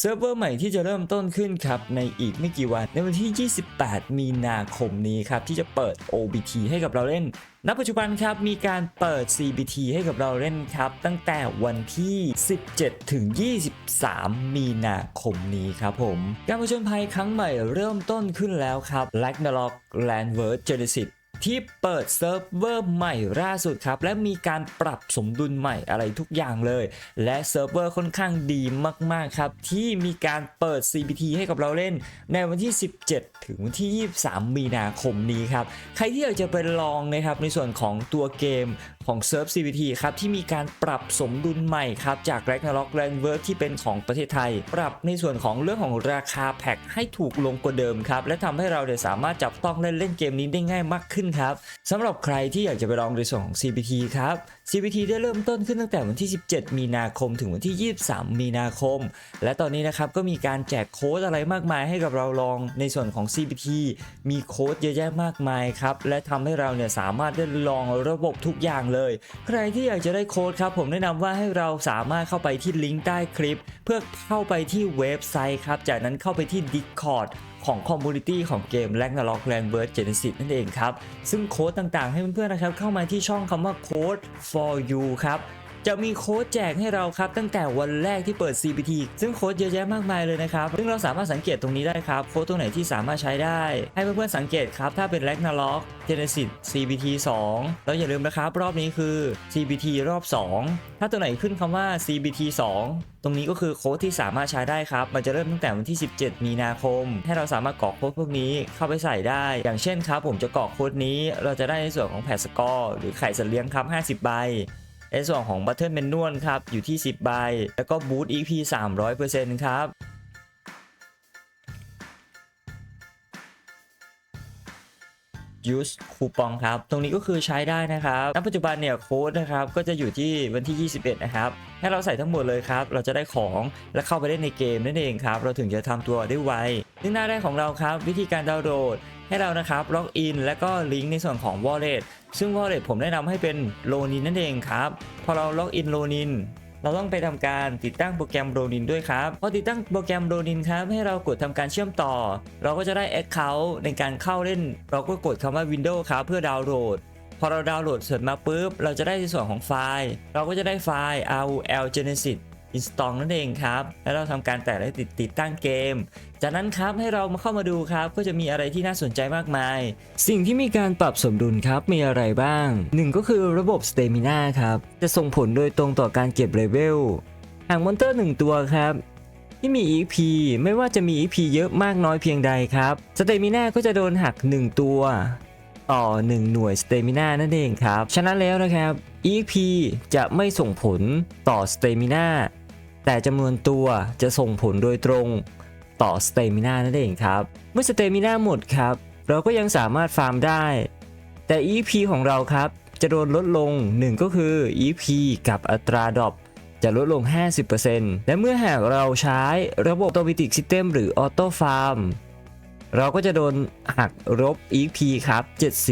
เซิร์ฟเวอร์ใหม่ที่จะเริ่มต้นขึ้นครับในอีกไม่กี่วัน ในวันที่ 28 มีนาคมนี้ครับ ที่จะเปิด OBT ให้กับเราเล่น ณ ปัจจุบันครับ มีการเปิด CBT ให้กับเราเล่นครับ ตั้งแต่วันที่ 17 ถึง 23 มีนาคมนี้ครับผม การผจญภัยครั้งใหม่เริ่มต้นขึ้นแล้วครับ Ragnarok Landward Genesis ที่เปิดเซิร์ฟเวอร์ใหม่ล่าสุดครับ และมีการปรับสมดุลใหม่อะไรทุกอย่างเลย และเซิร์ฟเวอร์ค่อนข้างดีมาก ๆ ครับ ที่มีการเปิด CBT ให้กับเราเล่น ในวันที่ 17 ถึงวันที่ 23 มีนาคมนี้ครับ ใครที่อยากจะไปลองนะครับ ในส่วนของตัวเกมของเซิร์ฟ CBT ครับ ที่มีการปรับสมดุลใหม่ครับ จาก Ragnarok l a n d w o r k ที่เป็นของประเทศไทย ปรับในส่วนของเรื่องของราคาแพ็คให้ถูกลงกว่าเดิมครับและทำให้เราเนี่ยสามารถจับต้องเล่นเล่นเกมนี้ได้ง่ายมากขึ้นครับสำหรับใครที่อยากจะไปลองในส่วนของ CPT ครับ CBT ได้เริ่มต้นขึ้นตั้งแต่วันที่ 17 มีนาคมถึงวันที่ 23 มีนาคม และตอนนี้นะครับก็มีการแจกโค้ดอะไรมากมายให้กับเราลองในส่วนของ CBT มีโค้ดเยอะแยะมากมายครับ และทำให้เราเนี่ยสามารถได้ลองระบบทุกอย่างเลย ใครที่อยากจะได้โค้ดครับ ผมแนะนำว่าให้เราสามารถเข้าไปที่ลิงก์ใต้คลิป เพื่อเข้าไปที่เว็บไซต์ครับ จากนั้นเข้าไปที่ Discord ของคอมมูนิตี้ของเกม Ragnarok Landward Genesis นั่นเองครับ ซึ่งโค้ดต่างๆ ให้เพื่อนๆนะครับเข้ามาที่ช่องคำว่าโค้ด for you ครับ จะมีโค้ดแจกให้เราครับ ตั้งแต่วันแรกที่เปิด CBT ซึ่งโค้ดเยอะแยะมากมายเลยนะครับ ซึ่งเราสามารถสังเกตตรงนี้ได้ครับ โค้ดตัวไหนที่สามารถใช้ได้ ให้เพื่อนๆสังเกตครับ ถ้าเป็น Ragnarok Genesis CBT 2 แล้วอย่าลืมนะครับ รอบนี้คือ CBT รอบ 2 ถ้าตัวไหนขึ้นคำว่า CBT 2ตรงนี้ก็คือโค้ดที่สามารถใช้ได้ครับ มันจะเริ่มตั้งแต่วันที่ 17 มีนาคม ให้เราสามารถกรอกโค้ดพวกนี้เข้าไปใส่ได้ อย่างเช่นครับ ผมจะกรอกโค้ดนี้ เราจะได้ในส่วนของแพดสกอร์หรือไข่สัตว์เลี้ยงครับ 50 ใบ ในส่วนของบัตเทิลเมนนวลครับอยู่ที่ 10 ใบ แล้วก็บูท EP 300%ครับ use คูปองครับ ตรงนี้ก็คือใช้ได้นะครับณปัจจุบันเนี่ยโค้ดนะครับ ก็จะอยู่ที่วันที่ 21 นะครับ ให้เราใส่ทั้งหมดเลยครับ เราจะได้ของและเข้าไปได้ในเกมนั่นเองครับ เราถึงจะทำตัวได้ไวซึ่งหน้าแรกของเราครับ วิธีการดาวน์โหลด ให้เรานะครับล็อกอิน และก็ลิงก์ในส่วนของ wallet ซึ่ง wallet ผมแนะนำให้เป็นโลนินนั่นเองครับ พอเราล็อกอินโลนินเราต้องไปทำการติดตั้งโปรแกรมโรนินด้วยครับ พอติดตั้งโปรแกรมโรนินครับ ให้เรากดทำการเชื่อมต่อ เราก็จะได้ Account ในการเข้าเล่น เราก็กดคำว่า Windows ครับเพื่อดาวน์โหลด พอเราดาวน์โหลดเสร็จมาปุ๊บ เราจะได้ในส่วนของไฟล์ เราก็จะได้ไฟล์ RL Genesis install นั่นเองครับ แล้วเราทำการแต่และติดติดตั้งเกม จากนั้นครับให้เรามาเข้ามาดูครับ ก็จะมีอะไรที่น่าสนใจมากมาย สิ่งที่มีการปรับสมดุลครับมีอะไรบ้าง 1 ก็คือระบบ Stamina ครับ จะส่งผลโดยตรงต่อการเก็บเลเวลหากมอนเตอร์ 1 ตัวครับที่มี EP ไม่ว่าจะมี EP เยอะมากน้อยเพียงใดครับ Stamina ก็จะโดนหัก 1 ตัว ต่อ 1 หน่วย Stamina นั่นเองครับ ฉะนั้นแล้วนะครับ EP จะไม่ส่งผลต่อ Stamina แต่จำนวนตัวจะส่งผลโดยตรงต่อ Stamina นั่นเองครับ เมื่อ Stamina หมดครับ เราก็ยังสามารถฟาร์มได้ แต่ EP ของเราครับ จะโดนลดลง 1 ก็คือ EP กับอัตราดรอปจะลดลง 50%และเมื่อหากเราใช้ระบบ Automatic System หรือ Auto Farm เราก็จะโดนหักลบ EP ครับ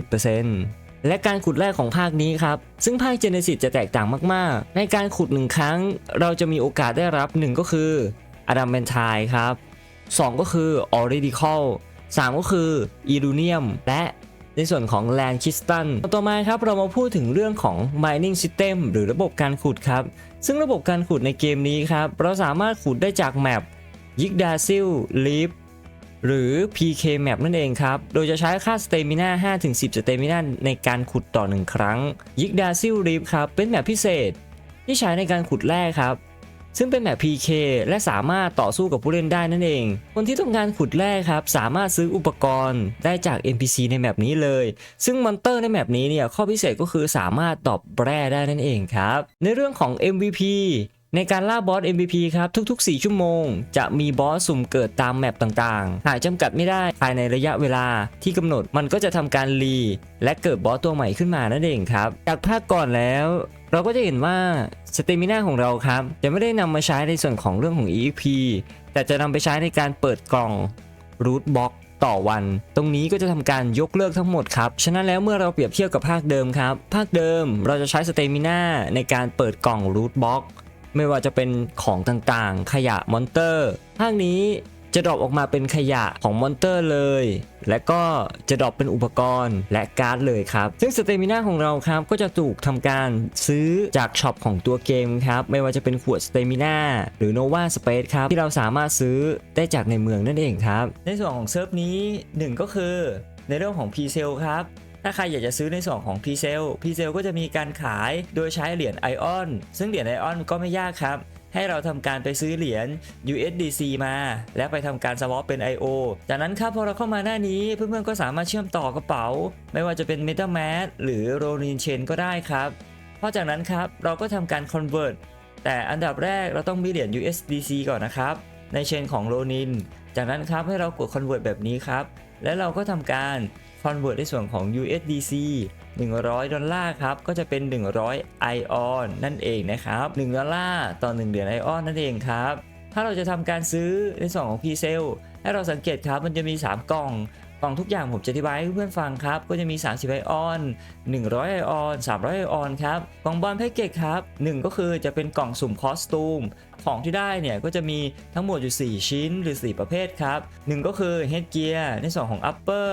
70% และการขุดแร่ของภาคนี้ครับ ซึ่งภาค Genesis จะแตกต่างมากๆ ในการขุดหนึ่งครั้ง เราจะมีโอกาสได้รับ 1 ก็คือ Adamantine ครับ 2 ก็คือ Auridical 3ก็คือ Irunium และในส่วนของ Land Crystal ต่อมาครับเรามาพูดถึงเรื่องของ Mining System หรือระบบการขุดครับ ซึ่งระบบการขุดในเกมนี้ครับ เราสามารถขุดได้จากแมป Yggdrasil Leap หรือ PK Map นั่นเองครับ โดยจะใช้ค่า Stamina 5-10 Stamina ในการขุดต่อ 1 ครั้ง Yggdrasil Leap ครับ เป็นแมปพิเศษ ที่ใช้ในการขุดแร่ครับ ซึ่งเป็นแมป PK และสามารถต่อสู้กับผู้เล่นได้นั่นเอง คนที่ต้องการขุดแร่ครับ สามารถซื้ออุปกรณ์ได้จาก NPC ในแมปนี้เลย ซึ่งมอนเตอร์ในแมปนี้เนี่ยข้อพิเศษก็คือสามารถตอบแร่ได้นั่นเองครับ ในเรื่องของ MVP ในการล่าบอส MVP ครับทุก ๆ 4 ชั่วโมง จะมีบอสสุ่มเกิดตามแมปต่างๆ หากจำกัดไม่ได้ภายในระยะเวลาที่กำหนดมันก็จะทำการรีและเกิดบอสตัวใหม่ขึ้นมานั่นเองครับ จากภาคก่อนแล้ว เราก็จะเห็นว่าสเตมินาของเราครับ จะไม่ได้นำมาใช้ในส่วนของเรื่องของ EP แต่จะนำไปใช้ในการเปิดกล่องรูทบ็อกต่อวัน ตรงนี้ก็จะทำการยกเลิกทั้งหมดครับ ฉะนั้นแล้วเมื่อเราเปรียบเทียบกับภาคเดิมครับ ภาคเดิมเราจะใช้สเตมินาในการเปิดกล่องรูทบ็อก ไม่ว่าจะเป็นของต่างๆ ขยะมอนเตอร์ภาคนี้จะดรอปออกมาเป็นขยะของมอนเตอร์เลย และก็จะดรอปเป็นอุปกรณ์และการ์ดเลยครับ ซึ่งสเตมิน่าของเราครับก็จะถูกทำการซื้อจากช็อปของตัวเกมครับ ไม่ว่าจะเป็นขวดสเตมิน่าหรือ Nova Space ครับ ที่เราสามารถซื้อได้จากในเมืองนั่นเองครับ ในส่วนของเซิร์ฟนี้หนึ่งก็คือในเรื่องของ p s e l ครับ ถ้าใครอยากจะซื้อในส่วนของ p s e l p s e l ก็จะมีการขายโดยใช้เหรียญไอออนซึ่งเหรียญไอออนก็ไม่ยากครับให้เราทำการไปซื้อเหรียญ USDC มา แล้วไปทำการสวอปเป็น IO จากนั้นครับพอเราเข้ามาหน้านี้เพื่อนๆก็สามารถเชื่อมต่อกระเป๋า ไม่ว่าจะเป็น MetaMask หรือ Ronin Chain ก็ได้ครับเพราะจากนั้นครับเราก็ทำการ convert แต่อันดับแรกเราต้องมีเหรียญ USDC ก่อนนะครับ ในเชนของ Ronin จากนั้นครับให้เรากด convert แบบนี้ครับ และเราก็ทำการ convert ในส่วนของ USDC 100 ดอลลาร์ครับ ก็จะเป็น 100ไอออนนั่นเองนะครับ 1 ดอลลาร์ต่อ 1 เหรียญไอออนนั่นเองครับ ถ้าเราจะทำการซื้อในส่วนของ p s e l ให้เราสังเกตครับมันจะมี 3 กล่องกล่องทุกอย่างผมจะอธิบายให้เพื่อนฟังครับ ก็จะมี 30 ไอออน 100 ไอออน 300 ไอออนครับกล่องบอลแพ็กเกจครับ 1 ก็คือจะเป็นกล่องสุ่มคอสตูม ของที่ได้เนี่ยก็จะมีทั้งหมดอยู่ 4 ชิ้นหรือ 4 ประเภทครับ 1 ก็คือ Headgear ในส่วนของ Upper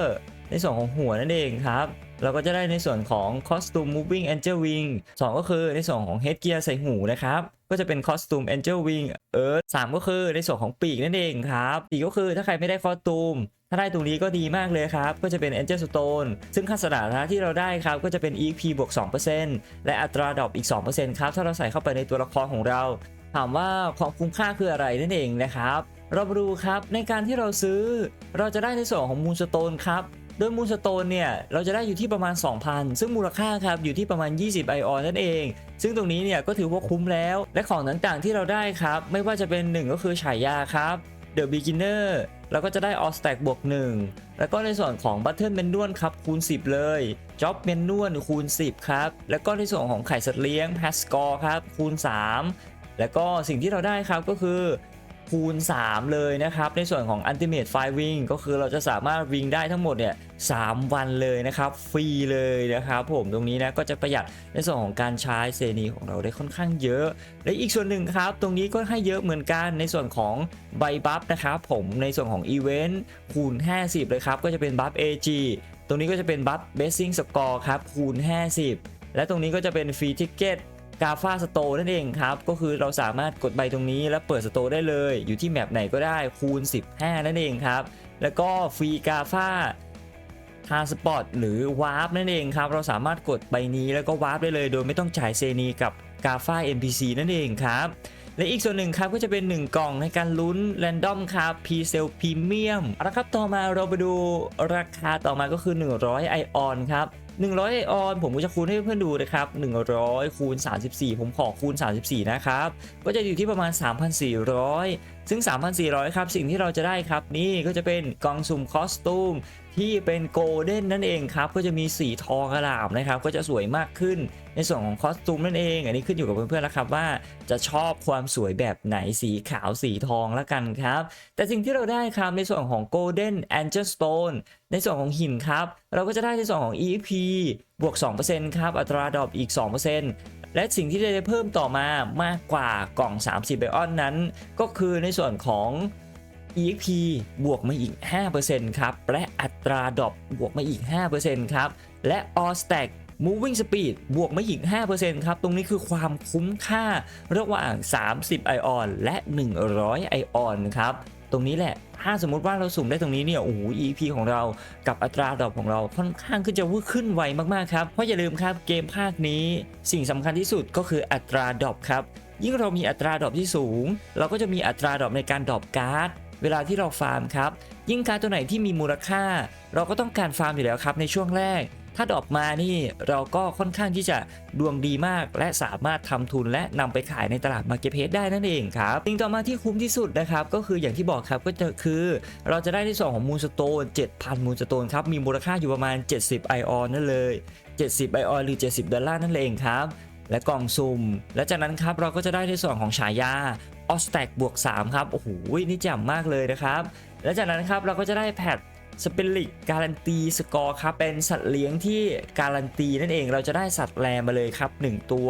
ในส่วนของหัวนั่นเองครับเราก็จะได้ในส่วนของ Costume Moving Angel Wing 2 ก็คือในส่วนของ Headgear ใส่หูนะครับ ก็จะเป็น Costume Angel Wing Earth 3 ก็คือในส่วนของปีกนั่นเองครับ4ก็คือถ้าใครไม่ได้คอสตูมถ้าได้ตรงนี้ก็ดีมากเลยครับ ก็จะเป็น Angel Stone ซึ่งค่าสถานะที่เราได้ครับ ก็จะเป็น EP บวก 2%และอัตราดรอปอีก 2%ครับ ถ้าเราใส่เข้าไปในตัวละครของเรา ถามว่าความคุ้มค่าคืออะไรนั่นเองนะครับเรามาดูครับในการที่เราซื้อ เราจะได้ในส่วนของมูลสโตนครับ โดยมูลสโตนเนี่ยเราจะได้อยู่ที่ประมาณ 2,000 ซึ่งมูลค่าครับอยู่ที่ประมาณ 20 ไอออนนั่นเอง ซึ่งตรงนี้เนี่ยก็ถือว่าคุ้มแล้ว และของต่างๆที่เราได้ครับ ไม่ว่าจะเป็นหนึ่งก็คือฉายาครับ The Beginner เราก็จะได้ All Stack บวก1 แล้วก็ในส่วนของ Button Manual ครับคูณ 10 เลย Job Manual คูณ 10 ครับ แล้วก็ในส่วนของไข่สัตว์เลี้ยง Pass Score ครับคูณ 3 แล้วก็สิ่งที่เราได้ครับก็คือ คูณ 3 เลยนะครับ ในส่วนของ Ultimate Fire Wing ก็คือเราจะสามารถวิ่งได้ทั้งหมดเนี่ย3วันเลยนะครับ ฟรีเลยนะครับผมตรงนี้นะก็จะประหยัดในส่วนของการใช้เซนีของเราได้ค่อนข้างเยอะ และอีกส่วนหนึ่งครับ ตรงนี้ก็ให้เยอะเหมือนกันในส่วนของใบบัฟนะครับผมในส่วนของอีเวนต์คูณ 50 เลยครับ ก็จะเป็นบัฟ AG ตรงนี้ก็จะเป็นบัฟ Basing Score ครับคูณ 50 และตรงนี้ก็จะเป็นฟรีทิกเก็ต กาฟาสโตนั่นเองครับ ก็คือเราสามารถกดใบตรงนี้แล้วเปิดสโตได้เลย อยู่ที่แมปไหนก็ได้คูณ 15 นั่นเองครับ แล้วก็ฟรีกาฟาทาสปอร์ตหรือวาร์ปนั่นเองครับ เราสามารถกดใบนี้แล้วก็วาร์ปได้เลย โดยไม่ต้องจ่ายเซนีกับกาฟา NPC นั่นเองครับและอีกส่วนหนึ่งครับก็จะเป็น 1 กล่องในการลุ้นแรนดอมครับ p c e l Premium เอาละครับต่อมาเราไปดูราคาต่อมาก็คือ 100 ไอออนครับ 100ไอออนผมก็จะคูณให้เพื่อนๆดูนะครับ 100 คูณ 34 ผมขอคูณ 34 นะครับ ก็จะอยู่ที่ประมาณ 3,400 ซึ่ง 3,400 ครับ สิ่งที่เราจะได้ครับ นี่ก็จะเป็นกองสุ่มคอสตูมที่เป็นโกลเด้นนั่นเองครับ ก็จะมีสีทองกระหล่ำนะครับ ก็จะสวยมากขึ้นในส่วนของคอสตูมนั่นเอง อันนี้ขึ้นอยู่กับเพื่อนๆแล้วครับว่าจะชอบความสวยแบบไหนสีขาวสีทองละกันครับ แต่สิ่งที่เราได้ครับในส่วนของ Golden Angel Stone ในส่วนของหินครับ เราก็จะได้ในส่วนของ EXP บวก 2%ครับ อัตราดรอปอีก 2%และสิ่งที่ได้เพิ่มต่อมามากกว่ากล่อง 30 ไบออนนั้น ก็คือในส่วนของ EXP บวกมาอีก 5%ครับ และอัตราดรอปบวกมาอีก 5%ครับ และ All Stack Moving Speed บวกมาอีก 5%ครับ ตรงนี้คือความคุ้มค่าระหว่าง 30 ไอออน และ 100 ไอออนครับ ตรงนี้แหละ ถ้าสมมุติว่าเราสุ่มได้ตรงนี้เนี่ย โอ้โห EP ของเรากับอัตราดรอปของเราค่อนข้างขึ้นจะวืดขึ้นไวมากๆครับ เพราะอย่าลืมครับเกมภาคนี้สิ่งสำคัญที่สุดก็คืออัตราดรอปครับ ยิ่งเรามีอัตราดรอปที่สูง เราก็จะมีอัตราดรอปในการดรอปการ์ดเวลาที่เราฟาร์มครับ ยิ่งการ์ดตัวไหนที่มีมูลค่า เราก็ต้องการฟาร์มอยู่แล้วครับในช่วงแรก ถ้าดรอปมานี่เราก็ค่อนข้างที่จะดวงดีมากและสามารถทำทุนและนำไปขายในตลาดมาร์เก็ตเพสได้นั่นเองครับสิ่งต่อมาที่คุ้มที่สุดนะครับก็คืออย่างที่บอกครับก็จะคือเราจะได้ที่ส่วนของมูลสโตน7,000มูลสโตนครับมีมูลค่าอยู่ประมาณ 70ไอออนนั่นเลย 70ไอออนหรือ 70 ดอลลาร์นั่นเองครับและกล่องซุ่ม และจากนั้นครับเราก็จะได้ในส่วนของฉายาออสแต็กบวก3ครับ โอ้โห นี่แจ่มมากเลยนะครับ และจากนั้นครับเราก็จะได้แพท สเปลิกการันตีสกอร์ครับเป็นสัตว์เลี้ยงที่การันตีนั่นเองเราจะได้สัตว์แรมาเลยครับ 1 ตัว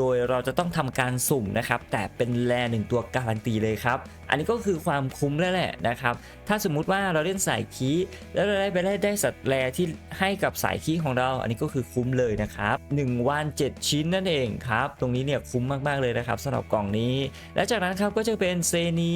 โดยเราจะต้องทำการสุ่มนะครับ แต่เป็นแลหนึ่งตัวการันตีเลยครับ อันนี้ก็คือความคุ้มแล้วแหละนะครับ ถ้าสมมุติว่าเราเล่นสายคีแล้วเราได้ไปได้ได้สัตว์แลที่ให้กับสายคีของเรา อันนี้ก็คือคุ้มเลยนะครับ1วัน 7 ชิ้นนั่นเองครับ ตรงนี้เนี่ยคุ้มมากๆเลยนะครับสำหรับกล่องนี้ และจากนั้นครับก็จะเป็นเซนี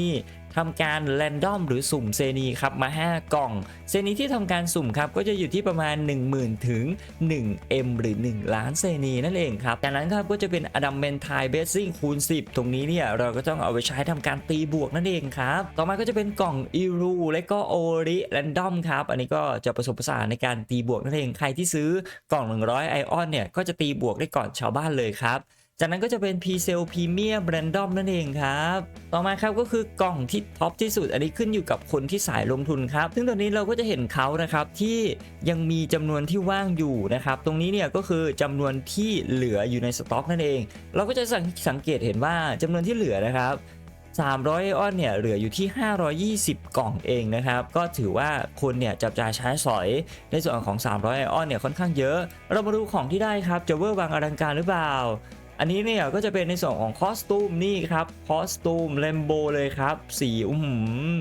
ทำการแรนดอมหรือสุ่มเซนีครับมา 5 กล่อง เซนีที่ทำการสุ่มครับก็จะอยู่ที่ประมาณ 10,000 ถึง 1M หรือ 1 ล้านเซนีนั่นเองครับ จากนั้นครับก็จะเป็นอดัมเมนทายเบสซิ่งคูณ 10 ตรงนี้เนี่ยเราก็ต้องเอาไปใช้ทำการตีบวกนั่นเองครับ ต่อมาก็จะเป็นกล่องอีรูและก็โอริแรนดอมครับ อันนี้ก็จะผสมผสานในการตีบวกนั่นเอง ใครที่ซื้อกล่อง 100 ไอออนเนี่ยก็จะตีบวกได้ก่อนชาวบ้านเลยครับ จากนั้นก็จะเป็น p c e l Premium Random นั่นเองครับ ต่อมาครับก็คือกล่องที่ท็อปที่สุด อันนี้ขึ้นอยู่กับคนที่สายลงทุนครับ ซึ่งตอนนี้เราก็จะเห็นเขานะครับที่ยังมีจำนวนที่ว่างอยู่นะครับ ตรงนี้เนี่ยก็คือจำนวนที่เหลืออยู่ในสต็อกนั่นเอง เราก็จะสังสังเกตเห็นว่าจำนวนที่เหลือนะครับ300ไอออนเนี่ยเหลืออยู่ที่ 520 กล่องเองนะครับ ก็ถือว่าคนเนี่ยจับจ่ายใช้สอย ในส่วนของ 300ไอออนเนี่ยค่อนข้างเยอะ เรามาดูของที่ได้ครับจะเวอร์วังอลังการหรือเปล่า อันนี้เนี่ยก็จะเป็นในส่วนของคอสตูมนี่ครับคอสตูมเลมโบเลยครับสีอุ้ม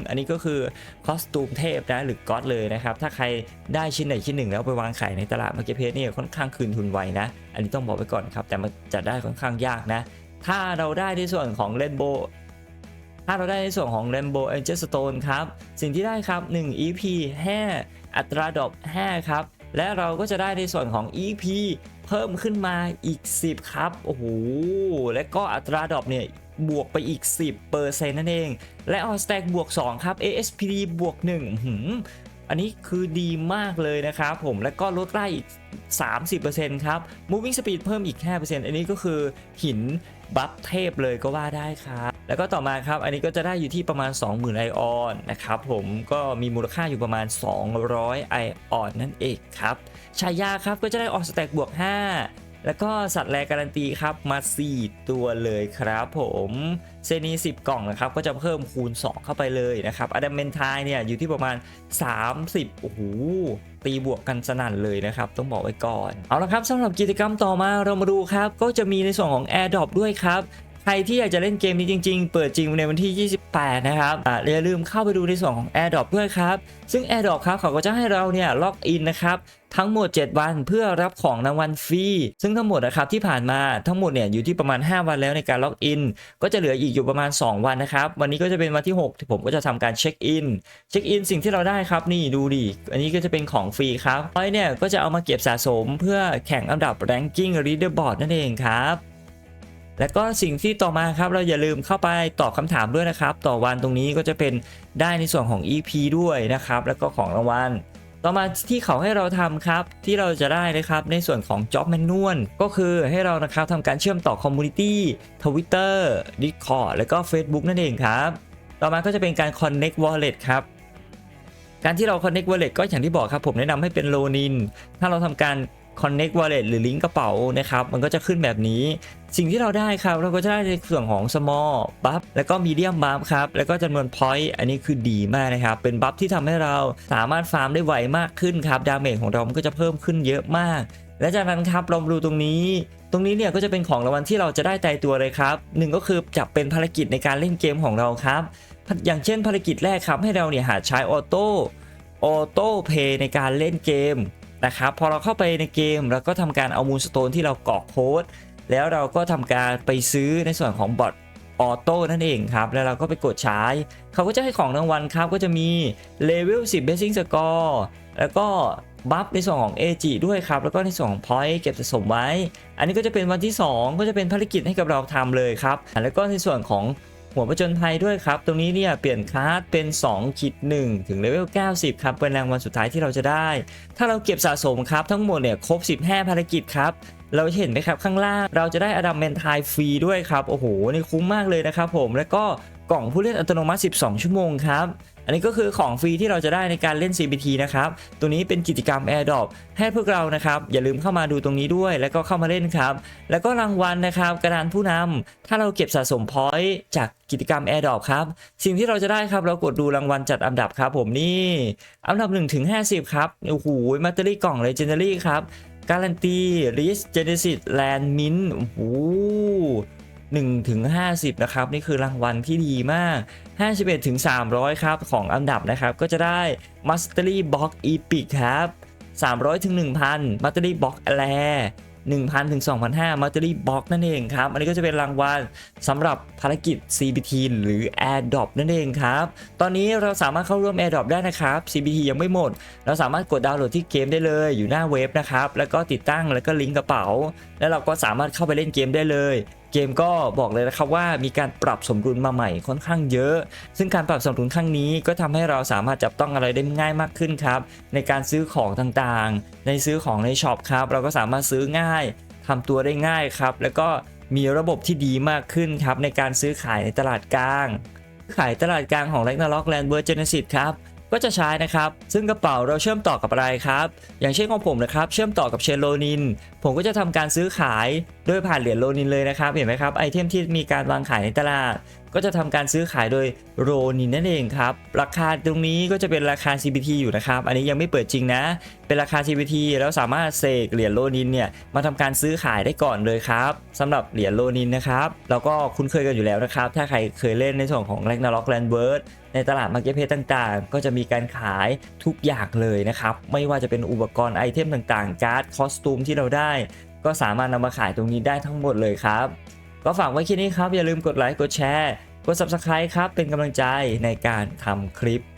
อันนี้ก็คือคอสตูมเทพนะหรือก๊อตเลยนะครับ ถ้าใครได้ชิ้นไหนชิ้นหนึ่งแล้วไปวางขายในตลาดมาร์เก็ตเพสเนี่ยค่อนข้างคืนทุนไวนะ อันนี้ต้องบอกไว้ก่อนครับ แต่มันจะได้ค่อนข้างยากนะ ถ้าเราได้ในส่วนของเลนโบถ้าเราได้ในส่วนของ Rainbow Angel Stone ครับ สิ่งที่ได้ครับ 1 EP 5 อัตราดอป5ครับ และเราก็จะได้ในส่วนของ EP เพิ่มขึ้นมาอีก 10 ครับ โอ้โห และก็อัตราดรอปเนี่ยบวกไปอีก 10เปอร์เซ็นต์นั่นเอง และออสแต็กบวก 2 ครับ ASPD บวก1หืม อันนี้คือดีมากเลยนะครับผมและก็ลดไล่อีก 30%ครับ Moving Speed เพิ่มอีก5%อันนี้ก็คือหินบัฟเทพเลยก็ว่าได้ครับแล้วก็ต่อมาครับ อันนี้ก็จะได้อยู่ที่ประมาณ 20,000 ไอออนนะครับผมก็มีมูลค่าอยู่ประมาณ 200 ไอออนนั่นเองครับ ชายาครับก็จะได้ออกสแต็กบวก 5 แล้วก็สัตว์แรการันตีครับมา 4 ตัวเลยครับผมเซนี10 กล่องนะครับก็จะเพิ่มคูณ 2 เข้าไปเลยนะครับอดัมเมนทายเนี่ยอยู่ที่ประมาณ 30 โอ้โหตีบวกกันสนั่นเลยนะครับ ต้องบอกไว้ก่อน เอาละครับสำหรับกิจกรรมต่อมาเรามาดูครับ ก็จะมีในส่วนของ AirDrop ด้วยครับ ใครที่อยากจะเล่นเกมนี้จริงๆ เปิดจริงในวันที่ 28 นะครับอ่าอย่าลืมเข้าไปดูในส่วนของ AirDrop ด้วยครับ ซึ่ง AirDrop ครับเขาก็จะให้เราเนี่ยล็อกอินนะครับทั้งหมด 7 วันเพื่อรับของรางวัลฟรี ซึ่งทั้งหมดนะครับที่ผ่านมาทั้งหมดเนี่ยอยู่ที่ประมาณ 5 วันแล้วในการล็อกอิน ก็จะเหลืออีกอยู่ประมาณ 2 วันนะครับ วันนี้ก็จะเป็นวันที่ 6 ที่ผมก็จะทำการเช็คอิน เช็คอินสิ่งที่เราได้ครับนี่ดูดิ อันนี้ก็จะเป็นของฟรีครับไว้เนี่ยก็จะเอามาเก็บสะสมเพื่อแข่งอันดับ ranking leaderboard นั่นเองครับ และก็สิ่งที่ต่อมาครับเราอย่าลืมเข้าไปตอบคำถามด้วยนะครับ ต่อวันตรงนี้ก็จะเป็นได้ในส่วนของ EP ด้วยนะครับ แล้วก็ของรางวัลต่อมาที่เขาให้เราทำครับที่เราจะได้นะครับในส่วนของ Job Manual ก็คือให้เรานะครับทำการเชื่อมต่อ Community Twitter Discord แล้วก็ Facebook นั่นเองครับ ต่อมาก็จะเป็นการ Connect Wallet ครับ การที่เรา Connect Wallet ก็อย่างที่บอกครับผมแนะนำให้เป็นโลนิน ถ้าเราทำการ Connect Wallet หรือลิงก์กระเป๋านะครับมันก็จะขึ้นแบบนี้ สิ่งที่เราได้ครับ เราก็จะได้ในส่วนของ small buff แล้วก็ medium buff ครับ แล้วก็จำนวน point อันนี้คือดีมากนะครับ เป็นบัฟที่ทำให้เราสามารถฟาร์มได้ไวมากขึ้นครับ ดาเมจของเรามันก็จะเพิ่มขึ้นเยอะมาก และจากนั้นครับเรามาดูตรงนี้ ตรงนี้เนี่ยก็จะเป็นของรางวัลที่เราจะได้ตายตัวเลยครับหนึ่งก็คือจะเป็นภารกิจในการเล่นเกมของเราครับอย่างเช่นภารกิจแรกครับให้เราเนี่ยหาใช้ออโต้ออโต้เพย์ในการเล่นเกม นะครับพอเราเข้าไปในเกมเราก็ทำการเอามูลสโตนที่เรากรอกโค้ดแล้วเราก็ทำการไปซื้อในส่วนของบอทออโต้นั่นเองครับ แล้วเราก็ไปกดใช้ เขาก็จะให้ของรางวัลครับ ก็จะมีเลเวล10 Basic Score แล้วก็บัฟในส่วนของ AG ด้วยครับ แล้วก็ในส่วนของ Point เก็บสะสมไว้ อันนี้ก็จะเป็นวันที่ 2 ก็จะเป็นภารกิจให้กับเราทำเลยครับ แล้วก็ในส่วนของ หัวประจนภัยด้วยครับ ตรงนี้เนี่ยเปลี่ยนคลาสเป็น2ขีด1ถึงเลเวล 90 ครับ เป็นรางวัลสุดท้ายที่เราจะได้ ถ้าเราเก็บสะสมครับ ทั้งหมดเนี่ยครบ 15 ภารกิจครับ เราเห็นไหมครับข้างล่าง เราจะได้อดัมเมนทายฟรีด้วยครับ โอ้โห นี่คุ้มมากเลยนะครับผม แล้วก็ กล่องผู้เล่นอัตโนมัติ 12 ชั่วโมงครับ อันนี้ก็คือของฟรีที่เราจะได้ในการเล่น CBT นะครับ ตัวนี้เป็นกิจกรรม AirDrop ให้พวกเรานะครับ อย่าลืมเข้ามาดูตรงนี้ด้วย แล้วก็เข้ามาเล่นครับ แล้วก็รางวัลนะครับ กระดานผู้นำถ้าเราเก็บสะสมพอยต์จากกิจกรรม AirDrop ครับ สิ่งที่เราจะได้ครับ เรากดดูรางวัลจัดอันดับครับ ผมนี่ อันดับ1ถึง50 ครับ โอ้โหมัตเตอรี่กล่อง Legendary ครับการันตีริสเจเนซิสแลนด์มินโอ้โห หนึ่งถึงห้าสิบนะครับ นี่คือรางวัลที่ดีมาก 51ถึง300 ครับ ของอันดับนะครับ ก็จะได้ Mastery Box Epic ครับ 300ถึง1,000 Mastery Box a l a 1,000ถึง2,500 Mastery Box นั่นเองครับ อันนี้ก็จะเป็นรางวัลสำหรับภารกิจ CBT หรือ AirDrop นั่นเองครับ ตอนนี้เราสามารถเข้าร่วม AirDrop ได้นะครับ CBT ยังไม่หมด เราสามารถกดดาวน์โหลดที่เกมได้เลยอยู่หน้าเว็บนะครับ แล้วก็ติดตั้งแล้วก็ลิงก์กระเป๋า แล้วเราก็สามารถเข้าไปเล่นเกมได้เลย เกมก็บอกเลยนะครับว่ามีการปรับสมดุลมาใหม่ค่อนข้างเยอะ ซึ่งการปรับสมดุลครั้งนี้ก็ทำให้เราสามารถจับต้องอะไรได้ง่ายมากขึ้นครับ ในการซื้อของต่างๆ ในซื้อของในช็อปครับ เราก็สามารถซื้อง่ายทำตัวได้ง่ายครับ แล้วก็มีระบบที่ดีมากขึ้นครับในการซื้อขายในตลาดกลาง ขายตลาดกลางของ Ragnarok Land Bird Genesis ครับ ก็จะใช้นะครับ ซึ่งกระเป๋าเราเชื่อมต่อกับอะไรครับ อย่างเช่นของผมนะครับ เชื่อมต่อกับเชนโลนิน ผมก็จะทำการซื้อขายโดยผ่านเหรียญโลนินเลยนะครับ เห็นไหมครับ ไอเทมที่มีการวางขายในตลาด ก็จะทำการซื้อขายโดยโรนินนั่นเองครับ ราคาตรงนี้ก็จะเป็นราคา CBT อยู่นะครับ อันนี้ยังไม่เปิดจริงนะ เป็นราคา CBT แล้วสามารถเสกเหรียญโลนินเนี่ยมาทำการซื้อขายได้ก่อนเลยครับสำหรับเหรียญโลนินนะครับเราก็คุ้นเคยกันอยู่แล้วนะครับ ถ้าใครเคยเล่นในส่วนของ Ragnarok Land Bird ในตลาดมาร์เก็ตเพจต่างๆ ก็จะมีการขายทุกอย่างเลยนะครับ ไม่ว่าจะเป็นอุปกรณ์ไอเทมต่างๆ การ์ดคอสตูมที่เราได้ ก็สามารถนำมาขายตรงนี้ได้ทั้งหมดเลยครับ ก็ฝากไว้แค่นี้ครับ อย่าลืมกดไลค์กดแชร์กด Subscribe ครับ เป็นกำลังใจในการทำคลิป